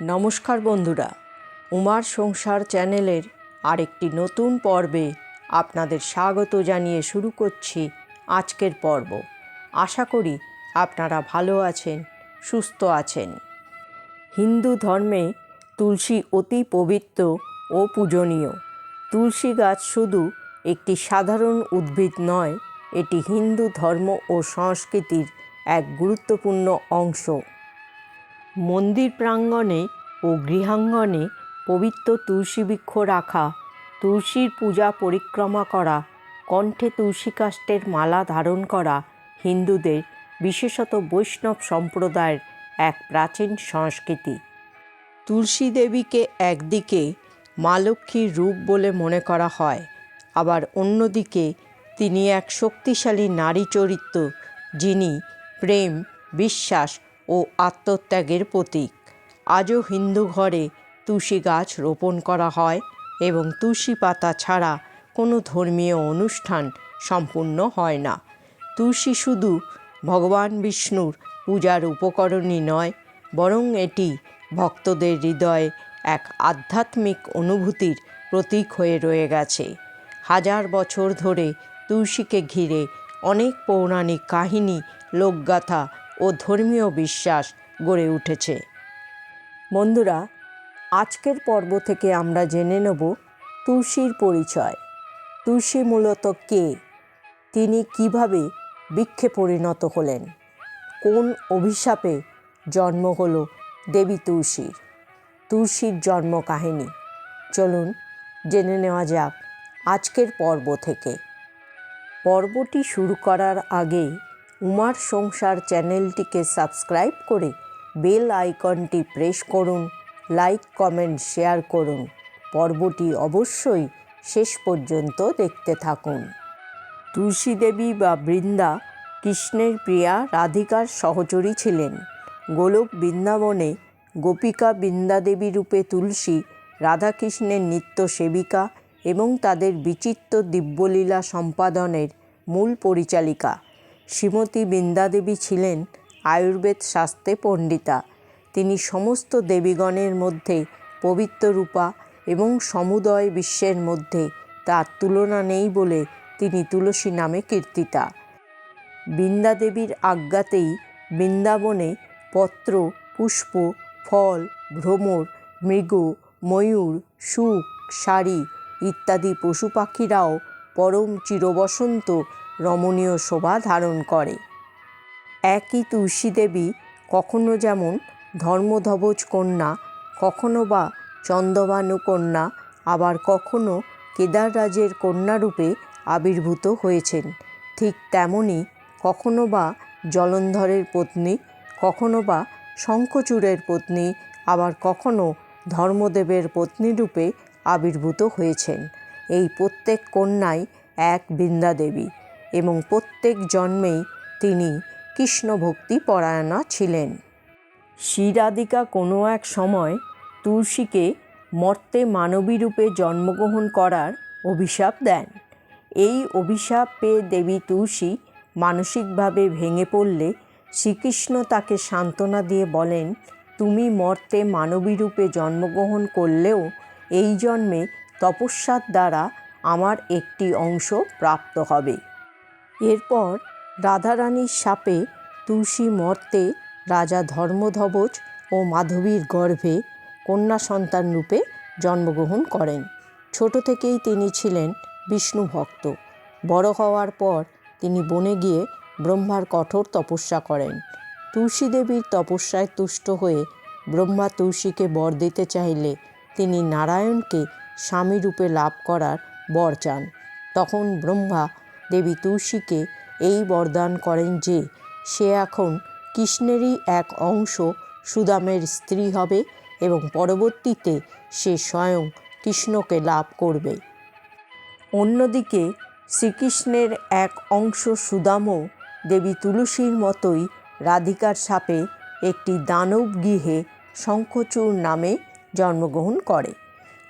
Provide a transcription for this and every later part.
নমস্কার বন্ধুরা, উমার সংসার চ্যানেলের আরেকটি নতুন পর্বে আপনাদের স্বাগত জানিয়ে শুরু করছি আজকের পর্ব। আশা করি আপনারা ভালো আছেন, সুস্থ আছেন। হিন্দু ধর্মে তুলসী অতি পবিত্র ও পূজনীয়। তুলসী গাছ শুধু একটি সাধারণ উদ্ভিদ নয়, এটি হিন্দু ধর্ম ও সংস্কৃতির এক গুরুত্বপূর্ণ অংশ। মন্দির প্রাঙ্গণে ও গৃহাঙ্গনে পবিত্র তুলসী বৃক্ষ রাখা, তুলসীর পূজা পরিক্রমা করা, কণ্ঠে তুলসী কাষ্টের মালা ধারণ করা হিন্দুদের, বিশেষত বৈষ্ণব সম্প্রদায়ের এক প্রাচীন সংস্কৃতি। তুলসী দেবীকে একদিকে মা লক্ষ্মীর রূপ বলে মনে করা হয়, আবার অন্যদিকে তিনি এক শক্তিশালী নারী চরিত্র, যিনি প্রেম, বিশ্বাস ও আত্মত্যাগের প্রতীক। আজও হিন্দু ঘরে তুলসী গাছ রোপণ করা হয় এবং তুলসী পাতা ছাড়া কোনো ধর্মীয় অনুষ্ঠান সম্পূর্ণ হয় না। তুলসী শুধু ভগবান বিষ্ণুর পূজার উপকরণই নয়, বরং এটি ভক্তদের হৃদয়ে এক আধ্যাত্মিক অনুভূতির প্রতীক হয়ে রয়ে গেছে। হাজার বছর ধরে তুলসীকে ঘিরে অনেক পৌরাণিক কাহিনী, লোকগাথা ধর্মীয় বিশ্বাস গড়ে উঠেছে। বন্ধুরা, আজকের পর্ব থেকে আমরা জেনে নেব তুলসীর পরিচয়। তুলসী মূলত কে? তিনি কীভাবে বৃক্ষে পরিণত হলেন? কোন অভিশাপে জন্ম হল দেবী তুলসীর? তুলসীর জন্ম কাহিনী চলুন জেনে নেওয়া যাক আজকের পর্ব থেকে। পর্বটি শুরু করার আগে উমার সংসার চ্যানেলটিকে সাবস্ক্রাইব করে বেল আইকনটি প্রেস করুন, লাইক, কমেন্ট, শেয়ার করুন। পর্বটি অবশ্যই শেষ পর্যন্ত দেখতে থাকুন। তুলসী দেবী বা বৃন্দা কৃষ্ণের প্রিয়া রাধিকার সহচরী ছিলেন। গোলক বৃন্দাবনে গোপিকা বৃন্দাদেবী রূপে তুলসী, রাধাকৃষ্ণের নিত্য সেবিকা এবং তাদের বিচিত্র দিব্যলীলা সম্পাদনের মূল পরিচালিকা। শ্রীমতী বৃন্দাদেবী ছিলেন আয়ুর্বেদ শাস্ত্রে পণ্ডিতা। তিনি সমস্ত দেবীগণের মধ্যে পবিত্র রূপা এবং সমুদয় বিশ্বের মধ্যে তার তুলনা নেই বলে তিনি তুলসী নামে কীর্তিতা। বৃন্দাদেবীর আজ্ঞাতেই বৃন্দাবনে পত্র, পুষ্প, ফল, ভ্রমর, মৃগ, ময়ূর, সুখ শাড়ি ইত্যাদি পশু পাখিরাও পরম চিরবসন্ত রমণীয় শোভা ধারণ করে। একই তুলসী দেবী কখনো যেমন ধর্মধবজ কন্যা, কখনো বা চন্দ্রবানু কন্যা, আবার কখনো কেদাররাজের কন্যারূপে আবির্ভূত হয়েছেন। ঠিক তেমনই কখনো বা জলন্ধরের পত্নী, কখনো বা শঙ্খচূড়ের পত্নী, আবার কখনো ধর্মদেবের পত্নীরূপে আবির্ভূত হয়েছেন। এই প্রত্যেক কন্যাই এক বৃন্দাদেবী। এবং প্রত্যেক জন্মেই তিনি কৃষ্ণ ভক্তি পরায়ণা ছিলেন। শ্রীরাধিকা কোনো এক সময় তুলসীকে মর্তে মানবী রূপে জন্মগ্রহণ করার অভিশাপ দেন। এই অভিশাপ পেয়ে দেবী তুলসী মানসিকভাবে ভেঙে পড়লে শ্রীকৃষ্ণ তাকে সান্ত্বনা দিয়ে বলেন, তুমি মর্তে মানবী রূপে জন্মগ্রহণ করলেও এই জন্মে তপস্যার দ্বারা আমার একটি অংশ প্রাপ্ত হবে। এরপর রাধারানীর সাপে তুলসী মর্তে রাজা ধর্মধ্বজ ও মাধবীর গর্ভে কন্যা সন্তান রূপে জন্মগ্রহণ করেন। ছোট থেকেই তিনি ছিলেন বিষ্ণু ভক্ত। বড় হওয়ার পর তিনি বনে গিয়ে ব্রহ্মার কঠোর তপস্যা করেন। তুলসী দেবীর তপস্যায় তুষ্ট হয়ে ব্রহ্মা তুলসীকে বর দিতে চাইলে তিনি নারায়ণকে স্বামী রূপে লাভ করার বর চান। তখন ব্রহ্মা দেবী তুলসীকে এই বরদান করেন যে সে এখন কৃষ্ণেরই এক অংশ, সুদামের স্ত্রী হবে এবং পরবর্তীতে সে স্বয়ং কৃষ্ণকে লাভ করবে। অন্যদিকে শ্রীকৃষ্ণের এক অংশ সুদামও দেবী তুলসীর মতোই রাধিকার সাপে একটি দানব গৃহে শঙ্খচূড় নামে জন্মগ্রহণ করে।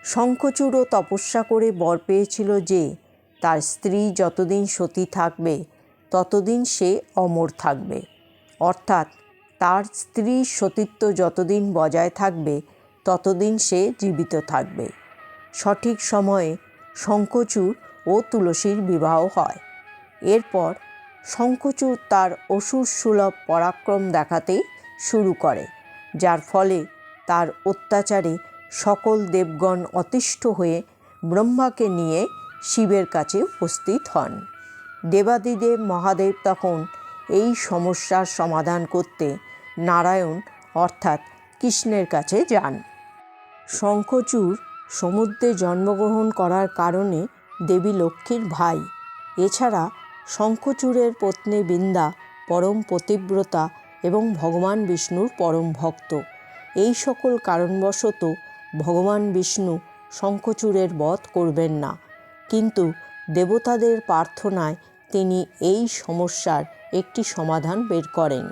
শঙ্খচূড়ও তপস্যা করে বর পেয়েছিল যে তার স্ত্রী যতদিন সতী থাকবে, ততদিন সে অমর থাকবে। অর্থাৎ তার স্ত্রীর সতীত্ব যতদিন বজায় থাকবে, ততদিন সে জীবিত থাকবে। সঠিক সময়ে শঙ্খচূড় ও তুলসীর বিবাহ হয়। এরপর শঙ্খচূড় তার অসুর সুলভ পরাক্রম দেখাতে শুরু করে, যার ফলে তার অত্যাচারে সকল দেবগণ অতিষ্ঠ হয়ে ব্রহ্মাকে নিয়ে শিবের কাছে উপস্থিত হন। দেবাদিদেব মহাদেব তখন এই সমস্যার সমাধান করতে নারায়ণ অর্থাৎ কৃষ্ণের কাছে যান। শঙ্খচূড় সমুদ্রে জন্মগ্রহণ করার কারণে দেবী লক্ষ্মীর ভাই। এছাড়া শঙ্খচূড়ের পত্নী বৃন্দা পরম পতিব্রতা এবং ভগবান বিষ্ণুর পরম ভক্ত। এই সকল কারণবশত ভগবান বিষ্ণু শঙ্খচূড়ের বধ করবেন না। কিন্তু দেবতাদের প্রার্থনায় তিনি এই সমস্যার একটি সমাধান বের করেন।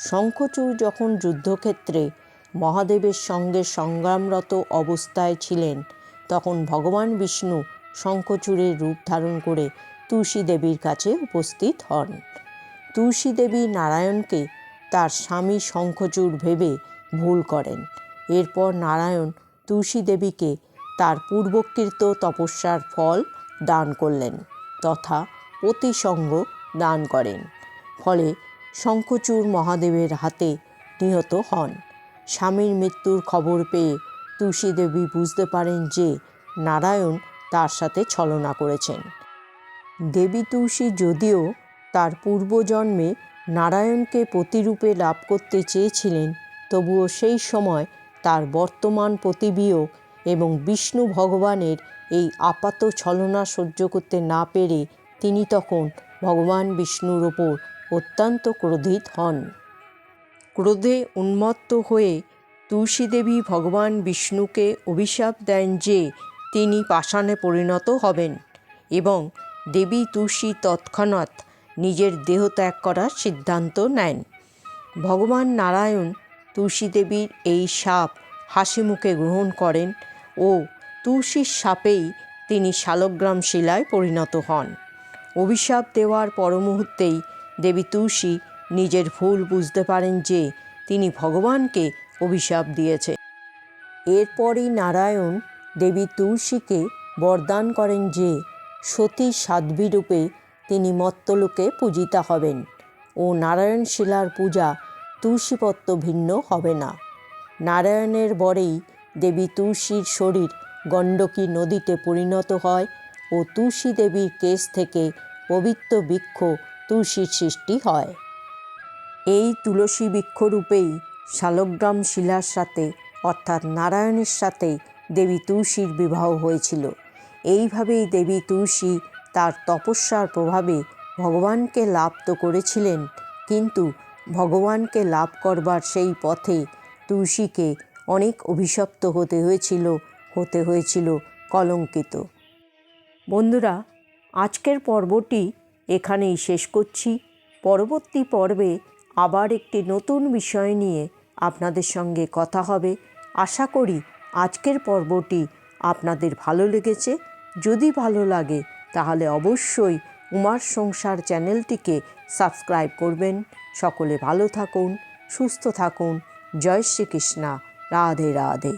শঙ্খচূড় যখন যুদ্ধক্ষেত্রে মহাদেবের সঙ্গে সংগ্রামরত অবস্থায় ছিলেন, তখন ভগবান বিষ্ণু শঙ্খচূড়ের রূপ ধারণ করে তুলসী দেবীর কাছে উপস্থিত হন। তুলসী দেবী নারায়ণকে তার স্বামী শঙ্খচূড় ভেবে ভুল করেন। এরপর নারায়ণ তুলসী দেবীকে তার পূর্বকৃত তপস্যার ফল দান করলেন তথা প্রতিসঙ্গ দান করেন। ফলে শঙ্খচূড় মহাদেবের হাতে নিহত হন। স্বামীর মৃত্যুর খবর পেয়ে তুলসী দেবী বুঝতে পারেন যে নারায়ণ তার সাথে ছলনা করেছেন। দেবী তুলসী যদিও তার পূর্বজন্মে নারায়ণকে প্রতিরূপে লাভ করতে চেয়েছিলেন, তবুও সেই সময় তার বর্তমান প্রতিবিয়োগ এবং বিষ্ণু ভগবানের এই আপাত ছলনা সহ্য করতে না পেরে তিনি তখন ভগবান বিষ্ণুর ওপর অত্যন্ত ক্রোধিত হন। ক্রোধে উন্মত্ত হয়ে তুলসী দেবী ভগবান বিষ্ণুকে অভিশাপ দেন যে তিনি পাষাণে পরিণত হবেন এবং দেবী তুলসী তৎক্ষণাৎ নিজের দেহ ত্যাগ করার সিদ্ধান্ত নেন। ভগবান নারায়ণ তুলসী দেবীর এই সাপ হাসি মুখে গ্রহণ করেন ও তুলসীর সাপেই তিনি শালগ্রাম শিলায় পরিণত হন। অভিশাপ দেওয়ার পরমুহূর্তেই দেবী তুলসী নিজের ভুল বুঝতে পারেন যে তিনি ভগবানকে অভিশাপ দিয়েছে। এরপরই নারায়ণ দেবী তুলসীকে বরদান করেন যে সতী সাধ্বী রূপে তিনি মত্তলোকে পূজিতা হবেন ও নারায়ণ শিলার পূজা তুলসীপত্র ভিন্ন হবে না। নারায়ণের বরেই দেবী তুলসীর শরীর গণ্ডকী নদীতে পরিণত হয় ও তুলসী দেবীর কেশ থেকে পবিত্র বৃক্ষ তুলসীর সৃষ্টি হয়। এই তুলসী বৃক্ষরূপেই শালগ্রাম শিলার সাথে অর্থাৎ নারায়ণের সাথে দেবী তুলসীর বিবাহ হয়েছিল। এইভাবেই দেবী তুলসী তার তপস্যার প্রভাবে ভগবানকে লাভ তো করেছিলেন, কিন্তু ভগবানকে লাভ করবার সেই পথে তুলসীকে অনেক অভিশপ্ত হতে হয়েছিল হতে হয়েছিল কলঙ্কিত। বন্ধুরা, আজকের পর্বটি এখানেই শেষ করছি। পরবর্তী পর্বে আবার একটি নতুন বিষয় নিয়ে আপনাদের সঙ্গে কথা হবে। আশা করি আজকের পর্বটি আপনাদের ভালো লেগেছে। যদি ভালো লাগে, তাহলে অবশ্যই উমার সংসার চ্যানেলটিকে সাবস্ক্রাইব করবেন। সকলে ভালো থাকুন, সুস্থ থাকুন। জয় শ্রীকৃষ্ণা। রাধে রাধে।